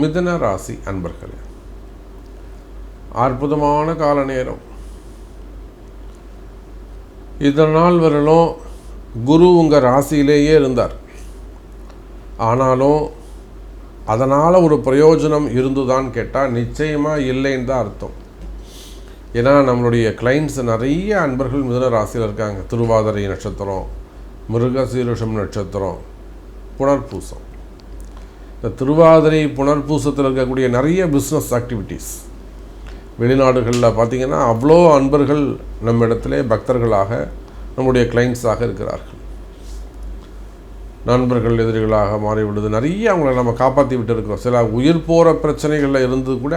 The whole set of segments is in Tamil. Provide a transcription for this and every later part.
மிதுன ராசி அன்பர்களே அற்புதமான கால நேரம். இதனால் வரலும் குரு உங்கள் ராசியிலேயே இருந்தார். ஆனாலும் அதனால் ஒரு பிரயோஜனம் இருந்துதான் கேட்டால் நிச்சயமாக இல்லைன்னு தான் அர்த்தம். ஏன்னா நம்மளுடைய கிளைண்ட்ஸ் நிறைய அன்பர்கள் மிதுன ராசியில் இருக்காங்க. திருவாதிரை நட்சத்திரம் மிருகசீருஷம் நட்சத்திரம் புனர்பூசம். இந்த திருவாதிரை புனர்பூசத்தில் இருக்கக்கூடிய நிறைய பிஸ்னஸ் ஆக்டிவிட்டீஸ் வெளிநாடுகளில் பார்த்தீங்கன்னா அவ்வளோ அன்பர்கள் நம்ம இடத்துல பக்தர்களாக நம்முடைய கிளைண்ட்ஸாக இருக்கிறார்கள். நண்பர்கள் எதிரிகளாக மாறிவிடுது. நிறைய அவங்கள நம்ம காப்பாற்றி விட்டு இருக்கிறோம் சில உயிர் போகிற பிரச்சனைகளில் இருந்து கூட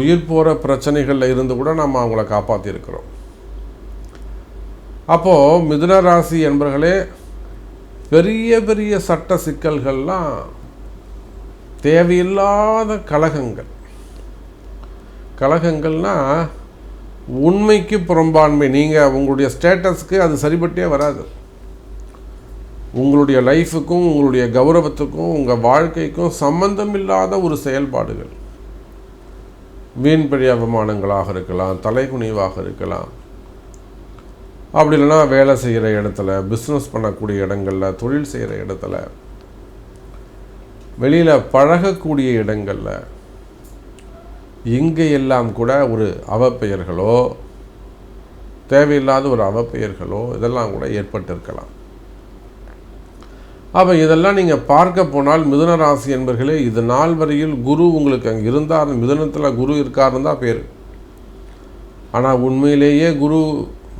உயிர் போகிற பிரச்சனைகளில் இருந்து கூட நம்ம அவங்கள காப்பாற்றி இருக்கிறோம் அப்போது மிதுன ராசி என்பர்களே பெரிய பெரிய சட்ட சிக்கல்கள்லாம் தேவையில்லாத கழகங்கள். கழகங்கள்னால் உண்மைக்கு புறம்பான்மை. நீங்கள் உங்களுடைய ஸ்டேட்டஸ்க்கு அது சரிபட்டே வராது. உங்களுடைய லைஃபுக்கும் உங்களுடைய கௌரவத்துக்கும் உங்கள் வாழ்க்கைக்கும் சம்பந்தம் இல்லாத ஒரு செயல்பாடுகள். வீண்பழி அவமானங்களாக இருக்கலாம் தலைகுனிவாக இருக்கலாம். அப்படி இல்லைன்னா வேலை செய்கிற இடத்துல பிஸ்னஸ் பண்ணக்கூடிய இடங்களில் தொழில் செய்கிற இடத்துல வெளியில் பழகக்கூடிய இடங்களில் இங்கே எல்லாம் கூட ஒரு அவப்பெயர்களோ தேவையில்லாத ஒரு அவப்பெயர்களோ இதெல்லாம் கூட ஏற்பட்டிருக்கலாம். அப்போ இதெல்லாம் நீங்கள் பார்க்க போனால் மிதுன ராசி என்பர்களே இது நாள் வரையில் குரு உங்களுக்கு அங்கே இருந்தார் மிதுனத்தில் குரு இருக்காருன்னு தான் பேர். ஆனால் உண்மையிலேயே குரு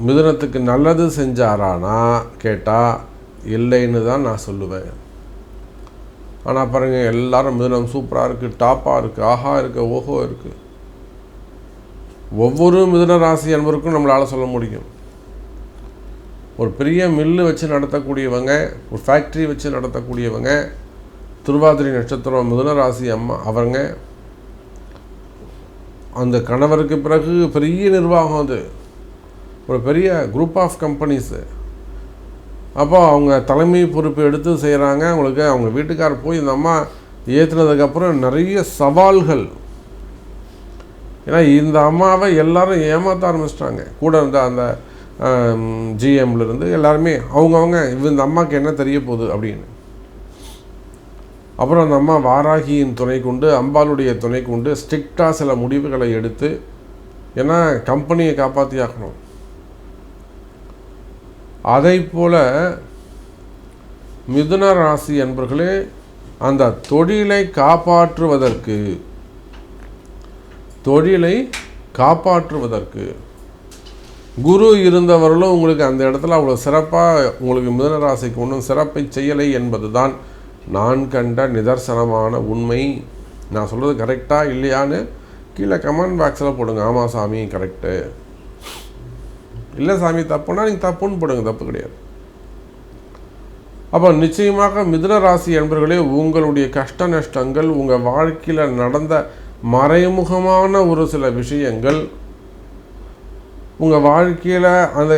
மிதுனத்துக்கு நல்லது செஞ்சாரானா? கேட்டால் இல்லைன்னு தான் நான் சொல்லுவேன். ஆனால் பாருங்கள் எல்லாரும் மிதுனம் சூப்பராக இருக்குது டாப்பாக இருக்குது ஆஹா இருக்குது ஓஹோ இருக்குது ஒவ்வொரு மிதுன ராசி அன்பருக்கும் நம்மளால் சொல்ல முடியும். ஒரு பெரிய மில்லு வச்சு நடத்தக்கூடியவங்க ஒரு ஃபேக்ட்ரி வச்சு நடத்தக்கூடியவங்க திருவாதிரை நட்சத்திரம் மிதுன ராசி அம்மா அவங்க அந்த கணவருக்கு பிறகு பெரிய நிர்வாகம் அது. ஒரு பெரிய குரூப் ஆஃப் கம்பெனிஸு அப்போ அவங்க தலைமை பொறுப்பு எடுத்து செய்கிறாங்க அவங்களுக்கு அவங்க வீட்டுக்கார் போய் இந்த அம்மா ஏற்றுனதுக்கப்புறம் நிறைய சவால்கள். ஏன்னா இந்த அம்மாவை எல்லாரும் ஏமாற்ற ஆரம்பிச்சிட்டாங்க. கூட இருந்த அந்த ஜிஎம்லேருந்து எல்லாருமே அவங்கவுங்க இந்த அம்மாவுக்கு என்ன தெரிய போகுது அப்படின்னு. அப்புறம் அந்த அம்மா வாராகியின் துணை கொண்டு அம்பாளுடைய துணை கொண்டு ஸ்ட்ரிக்டாக சில முடிவுகளை எடுத்து ஏன்னா கம்பெனியை காப்பாற்றி ஆக்கணும் அதை போல் மிதுன ராசி என்பர்களே அந்த தொழிலை காப்பாற்றுவதற்கு தொழிலை காப்பாற்றுவதற்கு குரு இருந்தவர்களும் உங்களுக்கு அந்த இடத்துல அவ்வளோ சிறப்பாக உங்களுக்கு மிதுன ராசிக்கு ஒன்றும் சிறப்பை செய்யலை என்பது தான் நான் கண்ட நிதர்சனமான உண்மை. நான் சொல்கிறது கரெக்டாக இல்லையான்னு கீழே கமெண்ட் பாக்ஸில் போடுங்க. ஆமாம் சாமி கரெக்டு இல்லை சாமி தப்புனா நீங்கள் தப்புன்னு போடுங்க தப்பு கிடையாது. அப்போ நிச்சயமாக மிதுன ராசி என்பர்களே உங்களுடைய கஷ்ட நஷ்டங்கள் உங்கள் வாழ்க்கையில் நடந்த மறைமுகமான ஒரு சில விஷயங்கள் உங்கள் வாழ்க்கையில் அந்த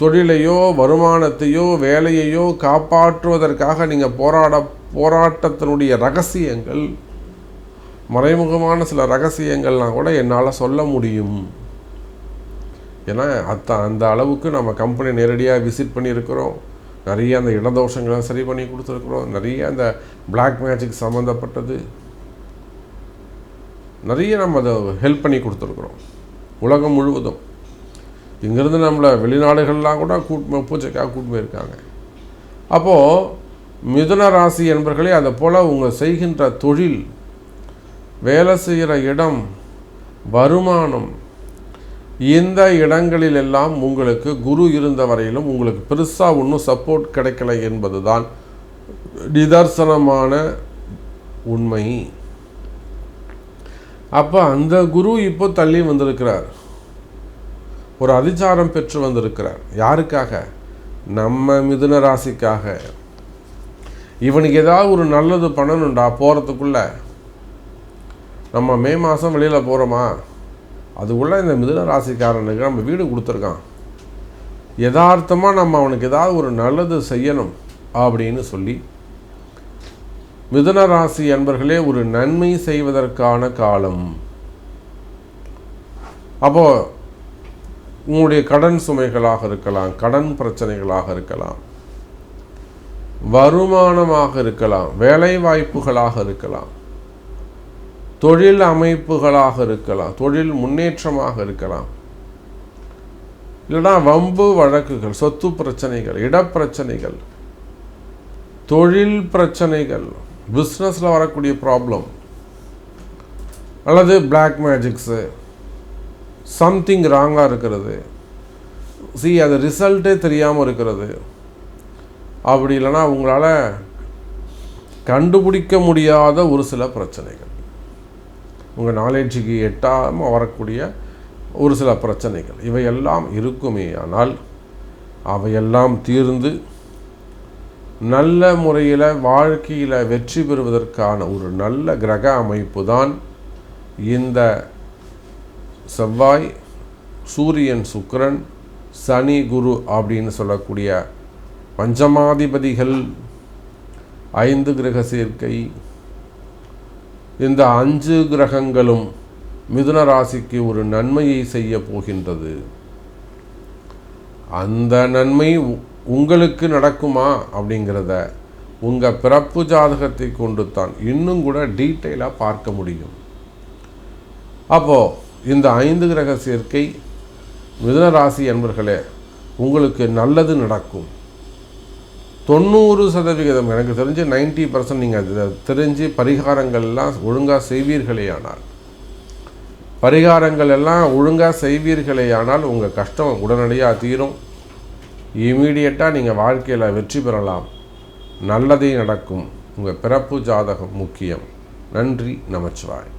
தொழிலையோ வருமானத்தையோ வேலையையோ காப்பாற்றுவதற்காக நீங்கள் போராட போராட்டத்தினுடைய ரகசியங்கள் மறைமுகமான சில ரகசியங்கள்லாம் கூட என்னால் சொல்ல முடியும். ஏன்னா அத்த அந்த அளவுக்கு நம்ம கம்பெனி நேரடியாக விசிட் பண்ணியிருக்கிறோம். நிறைய அந்த இடதோஷங்களை சரி பண்ணி கொடுத்துருக்குறோம். நிறைய அந்த பிளாக் மேஜிக் சம்மந்தப்பட்டது நிறைய நம்ம அதை ஹெல்ப் பண்ணி கொடுத்துருக்குறோம். உலகம் முழுவதும். இங்கேருந்து நம்மளை வெளிநாடுகள்லாம் கூட கூட்டு பூச்சைக்காக கூட்டு போயிருக்காங்க. அப்போது மிதுன ராசி என்பர்களே அதை போல் உங்கள் செய்கின்ற தொழில் வேலை செய்கிற இடம் வருமானம் இந்த இடங்களில் எல்லாம் உங்களுக்கு குரு இருந்த வரையிலும் உங்களுக்கு பெருசாக ஒன்றும் சப்போர்ட் கிடைக்கல என்பது தான் நிதர்சனமான உண்மை. அப்போ அந்த குரு இப்போ தள்ளி வந்திருக்கிறார். ஒரு அதிச்சாரம் பெற்று வந்திருக்கிறார். யாருக்காக? நம்ம மிதுன ராசிக்காக. இவனுக்கு ஏதாவது ஒரு நல்லது பண்ணணுண்டா போகிறதுக்குள்ள நம்ம மே மாதம் வெளியில் போகிறோமா அதுக்குள்ளே இந்த மிதுன ராசிக்காரனுக்கு நம்ம வீடு கொடுத்துருக்கான். யதார்த்தமாக நம்ம அவனுக்கு ஏதாவது ஒரு நல்லது செய்யணும் அப்படின்னு சொல்லி மிதுன ராசி அன்பர்களே ஒரு நன்மை செய்வதற்கான காலம். அப்போது உங்களுடைய கடன் சுமைகளாக இருக்கலாம் கடன் பிரச்சனைகளாக இருக்கலாம் வருமானமாக இருக்கலாம் வேலை வாய்ப்புகளாக இருக்கலாம். தொழில் அமைப்புகளாக இருக்கலாம் தொழில் முன்னேற்றமாக இருக்கலாம். இல்லைனா வம்பு வழக்குகள் சொத்து பிரச்சனைகள் இடப்பிரச்சனைகள் தொழில் பிரச்சனைகள் பிஸ்னஸில் வரக்கூடிய ப்ராப்ளம் அல்லது பிளாக் மேஜிக்ஸு சம்திங் ராங்காக இருக்கிறது. சி அது ரிசல்ட்டே தெரியாமல் இருக்கிறது. அப்படி இல்லைன்னா உங்களால் கண்டுபிடிக்க முடியாத ஒரு சில பிரச்சனைகள். உங்கள் நாலேஜுக்கு எட்டாமல் வரக்கூடிய ஒரு சில பிரச்சனைகள். இவையெல்லாம் இருக்குமே ஆனால் அவையெல்லாம் தீர்ந்து நல்ல முறையில் வாழ்க்கையில் வெற்றி பெறுவதற்கான ஒரு நல்ல கிரக அமைப்பு தான் இந்த செவ்வாய் சூரியன் சுக்கிரன் சனி குரு அப்படின்னு சொல்லக்கூடிய பஞ்சமாதிபதிகள் ஐந்து கிரக சேர்க்கை இந்த அஞ்சு கிரகங்களும் மிதுன ராசிக்கு ஒரு நன்மையை செய்ய போகின்றது. அந்த நன்மை உ- உங்களுக்கு நடக்குமா அப்படிங்கிறத உங்கள் பிறப்பு ஜாதகத்தை கொண்டு தான் இன்னும் கூட டீட்டெயிலாக பார்க்க முடியும். அப்போது இந்த ஐந்து கிரக சேர்க்கை மிதுன ராசி என்பர்களே உங்களுக்கு நல்லது நடக்கும். தொண்ணூறு சதவிகிதம் எனக்கு தெரிஞ்சு நைன்டி பர்சன்ட் நீங்கள் அதை தெரிஞ்சு பரிகாரங்கள்லாம் ஒழுங்காக செய்வீர்களேயானால் பரிகாரங்கள் எல்லாம் ஒழுங்காக செய்வீர்களேயானால் உங்கள் கஷ்டம் உடனடியாக தீரும். இமீடியட்டாக நீங்கள் வாழ்க்கையில் வெற்றி பெறலாம். நல்லதே நடக்கும். உங்கள் பிறப்பு ஜாதகம் முக்கியம். நன்றி நமச்சிவாய்